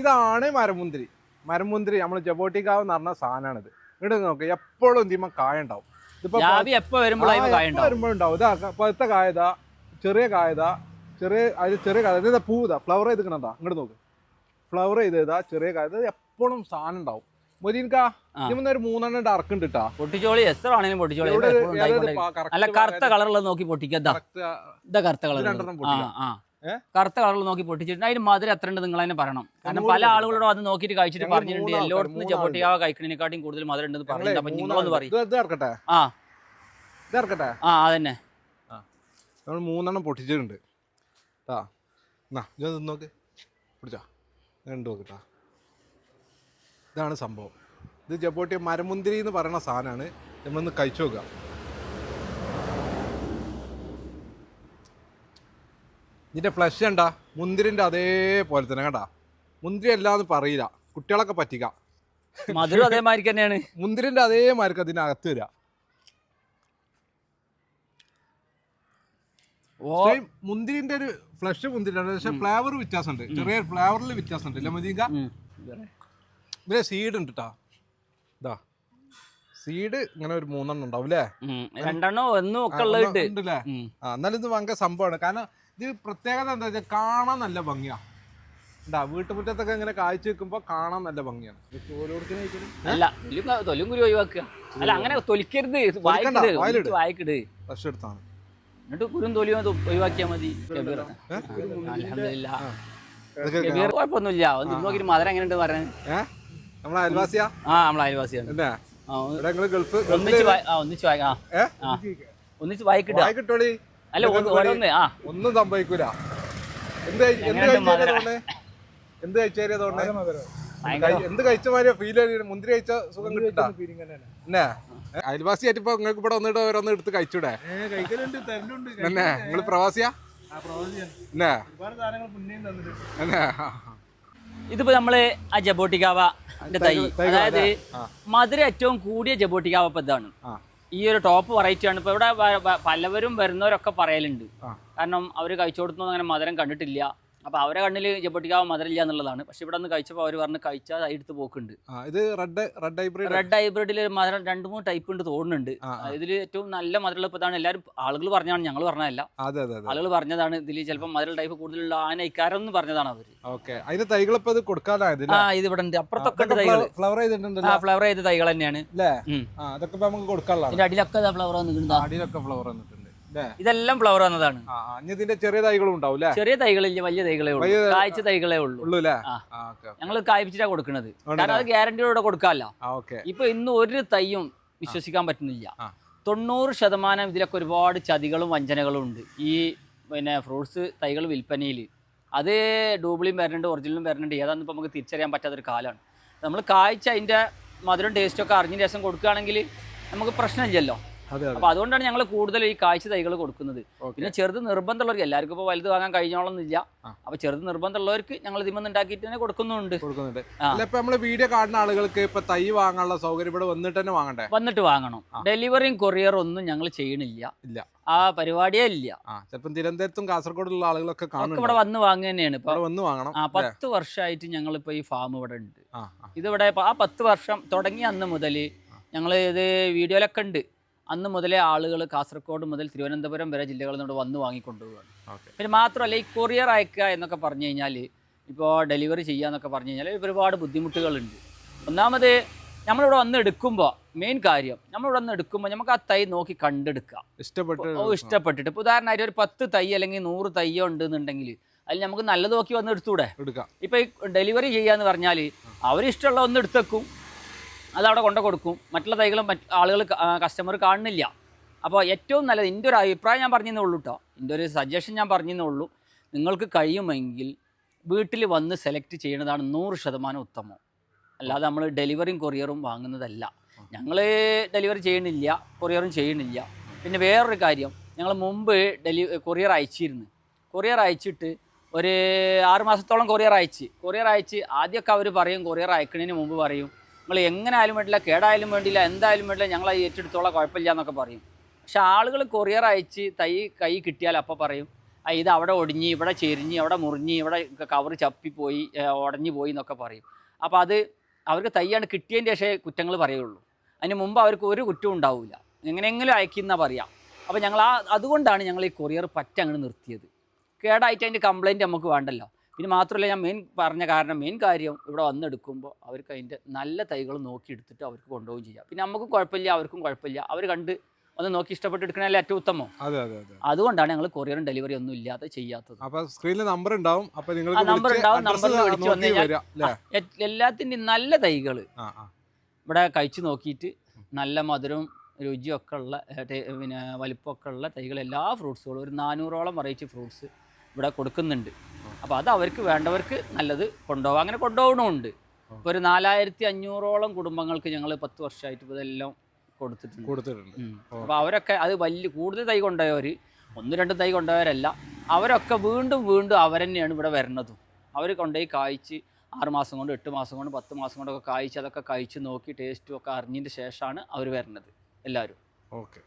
ഇതാണ് മരമുന്തിരി. മരമുന്തിരി നമ്മൾ ജബോട്ടിക്കാവ് എന്ന് പറഞ്ഞ ഇത് ഇവിടെ നോക്കുക എപ്പോഴും തീമ കായ ഉണ്ടാവും. ഇതിപ്പോ വരുമ്പോഴുണ്ടാവും ഇതാ പഴുത്ത കായതാ ചെറിയ കായതാ ചെറിയ അതിൽ ചെറിയ കായ ഇതാ. പൂതാ ഫ്ലവർ ചെയ്തിക്കണതാ ഇങ്ങോട്ട് നോക്ക്. ഫ്ലവർ ചെയ്തതാ ചെറിയ കായ എപ്പോഴും സാധനം ഉണ്ടാവും. ഒരു മൂന്നെണ്ണം ഡർക്കുണ്ട് കേട്ടാ പൊട്ടിച്ചോളി എത്ര ആണെങ്കിലും പൊട്ടിച്ചോളി. അല്ല കറുത്ത കളറുള്ളത് നോക്കി പൊട്ടിക്കാം. ഇതാ. കറുത്ത കളർ രണ്ടെണ്ണം പൊട്ടിക്കാം. കറുത്ത കളറിൽ നോക്കി പൊട്ടിച്ചിട്ടുണ്ട്. അതിന് മധുരം എത്ര ഉണ്ട് നിങ്ങൾ തന്നെ പറയണം. കാരണം പല ആളുകളോടും അത് നോക്കിയിട്ട് കഴിച്ചിട്ട് പറഞ്ഞിട്ടുണ്ട്. എല്ലായിടത്തും. ജപ്പൊട്ടിയാവ കഴിക്കണേക്കാട്ടും കൂടുതൽ മധുരം ഉണ്ടെന്ന് പറഞ്ഞിട്ടുണ്ട് അപ്പൊ നിങ്ങളൊന്ന് പറയും. ആ. ആ അതന്നെ. നമ്മൾ മൂന്നെണ്ണം പൊട്ടിച്ചിട്ടുണ്ട്. ആ നോക്ക്. പിടിച്ചോ? നോക്കിട്ടാ ഇതാണ് സംഭവം. ഇത് ജബോട്ടി മരമുന്തിരി എന്ന് പറയുന്ന സാധനമാണ്. നമ്മളൊന്ന് കഴിച്ചു നോക്കുക ഇതിന്റെ ഫ്ലഷ് കണ്ടാ? മുന്തിരിന്റെ അതേപോലെ തന്നെ കണ്ടാ? മുന്തിരി അല്ലാന്ന് പറയില്ല. കുട്ടികളൊക്കെ പറ്റിക്ക. മധുരം അതേമാതിരി തന്നെയാണ്. മുന്തിരിന്റെ അതേമാതിരി അതിനകത്ത് വരിക മുന്തിരിന്റെ ഒരു ഫ്ലഷ് മുന്തിരിയാണ്. പക്ഷെ ഫ്ലേവർ വ്യത്യാസമുണ്ട്. ചെറിയ ഫ്ലേവറിൽ വ്യത്യാസമുണ്ട്. ഇല്ല മതിങ്ക. ഇതിലെ സീഡ് ഉണ്ട് കേട്ടാ ഇതാ. സീഡ് ഇങ്ങനെ ഒരു മൂന്നെണ്ണം ഉണ്ടാവും അല്ലേ. രണ്ടെണ്ണോ ഒന്നും ഒക്കെ ഉള്ളത് എന്നാലും ഇത് ഭയങ്കര സംഭവമാണ്. കാരണം ഇത് പ്രത്യേകത എന്താ വെച്ചാൽ കാണാൻ നല്ല ഭംഗിയാ. ഉണ്ടാ വീട്ടുമുറ്റത്തൊക്കെ ഇങ്ങനെ കാഴ്ച വെക്കുമ്പോ കാണാൻ നല്ല ഭംഗിയാണ്. അല്ല ഒഴിവാക്കുക. അല്ല അങ്ങനെ തൊലിക്കരുത്. വായിക്കിട്. എടുത്താണ്. എന്നിട്ട് കുരും തൊലിയും ഒഴിവാക്കിയാൽ മതി. കുഴപ്പമൊന്നുമില്ല. പറയാൻ? നമ്മളെ അയൽവാസിയാ? ആ നമ്മളെ അയൽവാസിയാണ്. ഒന്നിച്ച് ഒന്നിച്ച് വായി അല്ല ഓരോന്ന് ആ. ഒന്നും സംഭവിക്കൂല. എന്ത് കഴിച്ച ഫീൽ മുന്തിരി കഴിച്ച സുഖം കിട്ടാ. എന്നെ അയൽവാസിയായിട്ട് ഇപ്പൊ നിങ്ങൾക്ക് ഇവിടെ വന്നിട്ട് ഓരോന്ന് എടുത്ത് കഴിച്ചൂടെ? എന്നെ നിങ്ങൾ പ്രവാസിയാ? ഇതിപ്പോ നമ്മൾ ആ ജബോട്ടിക്കാവ തൈ അതായത് മധുര ഏറ്റവും കൂടിയ ജബോട്ടിക്കാവ ഇപ്പൊ ഇതാണ്. ആ. ഈ ഒരു ടോപ്പ് വെറൈറ്റി ആണ്. ഇപ്പൊ ഇവിടെ പലവരും വരുന്നവരൊക്കെ പറയലുണ്ട്. കാരണം അവർ കഴിച്ചു കൊടുത്തൊന്നും അങ്ങനെ മധുരം കണ്ടിട്ടില്ല. അപ്പൊ അവരെ കണ്ണിൽ ജബോട്ടിക്കാവ മധുരം ഇല്ല എന്നുള്ളതാണ്. പക്ഷെ ഇവിടെ നിന്ന് കഴിച്ചപ്പോൾ അവർ പറഞ്ഞ് കഴിച്ചാൽ എടുത്ത് പോക്കുണ്ട്. ആ, ഇത് റെഡ് റെഡ് ഹൈബ്രിഡ്? റെഡ് ഹൈബ്രിഡിൽ മധുരം രണ്ട് മൂന്ന് ടൈപ്പ് ഉണ്ട് തോന്നുന്നുണ്ട്. ആ, ആ. ഇതിൽ ഏറ്റവും നല്ല മധുരമുള്ള ഇപ്പൊ ഇതാണ്. എല്ലാവരും ആളുകൾ പറഞ്ഞാണ് ഞങ്ങൾ പറഞ്ഞതല്ല. ആളുകൾ പറഞ്ഞതാണ് ഇതിൽ ചിലപ്പോൾ മധുര ടൈപ്പ് കൂടുതലുള്ള ആന ഇക്കാരം എന്ന് പറഞ്ഞതാണ് അവർ ഓക്കെ. അതിന്റെ തൈകൾ ഇപ്പൊ ഇത് കൊടുക്കാനായത് ആ ഇത് ഇവിടെ ഉണ്ട്. അപ്പുറത്തൊക്കെ തൈകൾ ഫ്ലവർ ആ ചെയ്തിട്ടുണ്ടല്ലോ ഫ്ലവർ ചെയ്ത തൈകൾ തന്നെയാണ്. അല്ലേ അതൊക്കെ നമുക്ക് കൊടുക്കാനുള്ളതാണ്. ഇതിന്റെ അടിയിലൊക്കെ ഫ്ലവർ വന്നിട്ടുണ്ട് അടിയിലൊക്കെ ഫ്ലവർ വന്നിട്ടുണ്ട്. ഇതെല്ലാം ഫ്ലവർ വന്നതാണ്. ഇതിന്റെ ചെറിയ തൈകളും ഉണ്ടാവും ചെറിയ തൈകളില്ല വലിയ തൈകളേ ഉള്ളൂ. കായ്ച്ച തൈകളേ ഉള്ളൂ. ഞങ്ങൾ കായ്പിച്ചിട്ടാ കൊടുക്കുന്നത് കാരണം അത് ഗ്യാരണ്ടിയോടെ കൊടുക്കാമല്ലോ ഇപ്പൊ ഇന്ന് ഒരു തൈയും വിശ്വസിക്കാൻ പറ്റുന്നില്ല. തൊണ്ണൂറ് ശതമാനം ഇതിലൊക്കെ ഒരുപാട് ചതികളും വഞ്ചനകളും ഉണ്ട്. ഈ പിന്നെ ഫ്രൂട്ട്സ് തൈകൾ വിൽപ്പനയിൽ അത് ഡൂബിളിയും വരുന്നുണ്ട് ഒറിജിനലും വരുന്നുണ്ട് ഏതാണെന്ന് ഇപ്പോൾ നമുക്ക് തിരിച്ചറിയാൻ പറ്റാത്ത ഒരു കാലമാണ് നമ്മൾ കായ്ച്ച അതിന്റെ മധുരം ടേസ്റ്റൊക്കെ അറിഞ്ഞ ശേഷം കൊടുക്കുകയാണെങ്കിൽ നമുക്ക് പ്രശ്നമില്ലല്ലോ. അപ്പോൾ അതുകൊണ്ടാണ് ഞങ്ങൾ കൂടുതൽ ഈ കാഴ്ച തൈകൾ കൊടുക്കുന്നത്. പിന്നെ ചെറുത് നിർബന്ധമുള്ളവർക്ക് എല്ലാവർക്കും ഇപ്പോൾ വലുത് വാങ്ങാൻ കഴിഞ്ഞോളന്നില്ല അപ്പൊ ചെറുത് നിർബന്ധമുള്ളവർക്ക് ഞങ്ങൾ ഇതിമെന്ന് ഉണ്ടാക്കിയിട്ട് തന്നെ കൊടുക്കുന്നുണ്ട്. കൊടുക്കുന്നുണ്ട്. ഇപ്പൊ വീഡിയോ കാണുന്ന ആളുകൾക്ക് ഇപ്പൊ തൈ വാങ്ങാനുള്ള സൗകര്യം ഇവിടെ വന്നിട്ട് തന്നെ വാങ്ങണ്ടേ? വന്നിട്ട് വാങ്ങണം. ഡെലിവറിയും കൊറിയർ ഒന്നും ഞങ്ങൾ ചെയ്യണില്ല. ഇല്ല. ആ പരിപാടിയേ ഇല്ല. ചിലപ്പോൾ ചിലപ്പം തിരുവനന്തപുരത്തും കാസർഗോഡുള്ള ആളുകളൊക്കെ കാണും ഇവിടെ വന്ന് വാങ്ങുക തന്നെയാണ് വന്ന് വാങ്ങണം ആ പത്ത് വർഷമായിട്ട് ഞങ്ങൾ ഇപ്പൊ ഈ ഫാം ഇവിടെ ഉണ്ട്. ഇതിവിടെ ആ പത്ത് വർഷം തുടങ്ങിയ അന്ന് മുതൽ ഞങ്ങൾ ഇത് വീഡിയോയിലൊക്കെ ഉണ്ട്. അന്ന് മുതലേ ആളുകൾ കാസർഗോഡ് മുതൽ തിരുവനന്തപുരം വരെ ജില്ലകളിൽ നിന്ന് വന്ന് വാങ്ങിക്കൊണ്ടുപോവുകയാണ് പിന്നെ മാത്രമല്ല ഈ കൊറിയർ അയക്കുക എന്നൊക്കെ പറഞ്ഞു കഴിഞ്ഞാൽ ഇപ്പോൾ ഡെലിവറി ചെയ്യുക എന്നൊക്കെ പറഞ്ഞു കഴിഞ്ഞാൽ ഒരുപാട് ബുദ്ധിമുട്ടുകളുണ്ട്. ഒന്നാമത് നമ്മളിവിടെ വന്ന് എടുക്കുമ്പോൾ മെയിൻ കാര്യം നമ്മളിവിടെ വന്ന് എടുക്കുമ്പോൾ നമുക്ക് ആ തൈ നോക്കി കണ്ടെടുക്കുക. ഇഷ്ടപ്പെട്ട് ഓ ഇഷ്ടപ്പെട്ടിട്ട്. ഇപ്പോൾ ഉദാഹരണമായിട്ട് ഒരു പത്ത് തൈ അല്ലെങ്കിൽ നൂറ് ഉണ്ട് എന്നുണ്ടെങ്കിൽ അതിൽ നമുക്ക് നല്ലത് നോക്കി വന്ന് എടുത്തൂടെ? എടുക്കാം. ഇപ്പോൾ ഈ ഡെലിവറി ചെയ്യാന്ന് പറഞ്ഞാൽ അവരിഷ്ടമുള്ള ഒന്ന് എടുത്തേക്കും. അത് അവിടെ കൊണ്ടു കൊടുക്കും. മറ്റുള്ള തൈകളും മറ്റ് ആളുകൾ കസ്റ്റമർ കാണുന്നില്ല. അപ്പോൾ ഏറ്റവും നല്ലത് എന്റെ ഒരു അഭിപ്രായം ഞാൻ പറഞ്ഞതേ ഉള്ളൂ കേട്ടോ എന്റെ ഒരു സജഷൻ ഞാൻ പറഞ്ഞതേ ഉള്ളൂ. നിങ്ങൾക്ക് കഴിയുമെങ്കിൽ വീട്ടിൽ വന്ന് സെലക്ട് ചെയ്യുന്നതാണ് നൂറ് ശതമാനം ഉത്തമം. അല്ലാതെ നമ്മൾ ഡെലിവറിയും കൊറിയറും വാങ്ങുന്നതല്ല. ഞങ്ങൾ ഡെലിവറി ചെയ്യണില്ല കൊറിയറും ചെയ്യണില്ല പിന്നെ വേറൊരു കാര്യം ഞങ്ങൾ മുമ്പ് ഡെലി കൊറിയർ അയച്ചിരുന്നു. കൊറിയർ അയച്ചിട്ട് ഒരു ആറ് മാസത്തോളം കൊറിയർ അയച്ച്. കൊറിയർ അയച്ച് ആദ്യമൊക്കെ അവർ പറയും കൊറിയർ അയക്കുന്നതിന് മുമ്പ് പറയും. നിങ്ങൾ എങ്ങനെ ആയാലും വേണ്ടില്ല കേടായാലും വേണ്ടില്ല എന്തായാലും വേണ്ടില്ല ഞങ്ങൾ ഏറ്റെടുത്തോളാം കുഴപ്പമില്ല എന്നൊക്കെ പറയും. പക്ഷെ ആളുകൾ കൊറിയർ അയച്ച് തൈ കൈ കിട്ടിയാൽ അപ്പോൾ പറയും ഇത് അവിടെ ഒടിഞ്ഞ് ഇവിടെ ചെരിഞ്ഞ് അവിടെ മുറിഞ്ഞ് ഇവിടെ കവർ ചപ്പിപ്പോയി ഉടഞ്ഞു പോയി എന്നൊക്കെ പറയും. അപ്പോൾ അത് അവർക്ക് തയ്യാണ് കിട്ടിയതിന്റെ ശേഷമേ കുറ്റങ്ങൾ പറയുള്ളൂ. അതിന് മുമ്പ് അവർക്ക് ഒരു കുറ്റവും ഉണ്ടാവില്ല. എങ്ങനെയെങ്കിലും അയക്കുന്ന പറയാം. അപ്പോൾ ഞങ്ങൾ ആ അതുകൊണ്ടാണ് ഞങ്ങൾ ഈ കൊറിയർ പറ്റ നിർത്തിയത്. കേടായിട്ട് അതിന്റെ കംപ്ലയിന്റ് നമുക്ക് വേണ്ടല്ലോ. പിന്നെ മാത്രമല്ല ഞാൻ മെയിൻ പറഞ്ഞ കാരണം മെയിൻ കാര്യം ഇവിടെ വന്നെടുക്കുമ്പോൾ അവർക്ക് അതിന്റെ നല്ല തൈകൾ നോക്കി എടുത്തിട്ട് അവർക്ക് കൊണ്ടുപോവുകയും ചെയ്യാം. പിന്നെ നമുക്കും കുഴപ്പമില്ല അവർക്കും കുഴപ്പമില്ല. അവർ കണ്ട് ഒന്ന് നോക്കി ഇഷ്ടപ്പെട്ട് എടുക്കണല്ലേ ഏറ്റവും ഉത്തമം. അതെ അതെ അതെ. അതുകൊണ്ടാണ് ഞങ്ങൾ കൊറിയറും ഡെലിവറി ഒന്നും ഇല്ലാതെ ചെയ്യാത്തത്. അപ്പൊ സ്ക്രീനിൽ നമ്പർ ഉണ്ടാവും അപ്പൊ നിങ്ങൾ നമ്പർ ഉണ്ടാവും നമ്പർ നമ്പറിൽ വിളിച്ച് വന്നു കഴിഞ്ഞാൽ എല്ലാത്തിന്റെയും നല്ല തൈകൾ ഇവിടെ കഴിച്ചു നോക്കിയിട്ട് നല്ല മധുരവും രുചിയൊക്കെ ഉള്ള പിന്നെ വലിപ്പമൊക്കെ ഉള്ള തൈകൾ എല്ലാ ഫ്രൂട്ട്സുകളും ഒരു നാനൂറോളം വെറൈറ്റി ഫ്രൂട്ട്സ് ഇവിടെ കൊടുക്കുന്നുണ്ട്. അപ്പോൾ അത് അവർക്ക് വേണ്ടവർക്ക് നല്ലത് കൊണ്ടുപോകാം. അങ്ങനെ കൊണ്ടുപോകണമുണ്ട്. ഇപ്പോൾ ഒരു നാലായിരത്തി അഞ്ഞൂറോളം കുടുംബങ്ങൾക്ക് ഞങ്ങൾ പത്ത് വർഷമായിട്ട് ഇതെല്ലാം കൊടുത്തിട്ടുണ്ട്. കൊടുത്തിട്ടുണ്ട്. അപ്പോൾ അവരൊക്കെ അത് വലിയ കൂടുതൽ തൈ കൊണ്ടുപോയവർ ഒന്ന് രണ്ട് തൈ കൊണ്ടുപോയവരല്ല അവരൊക്കെ വീണ്ടും വീണ്ടും അവർ തന്നെയാണ് ഇവിടെ വരുന്നതും അവർ കൊണ്ടുപോയി കായ്ച്ച് ആറ് മാസം കൊണ്ട് എട്ട് മാസം കൊണ്ട് പത്ത് മാസം കൊണ്ടൊക്കെ കായ്ച്ച് അതൊക്കെ കഴിച്ച് നോക്കി ടേസ്റ്റും ഒക്കെ അറിഞ്ഞതിന് ശേഷമാണ് അവർ വരുന്നത് എല്ലാവരും. ഓക്കെ.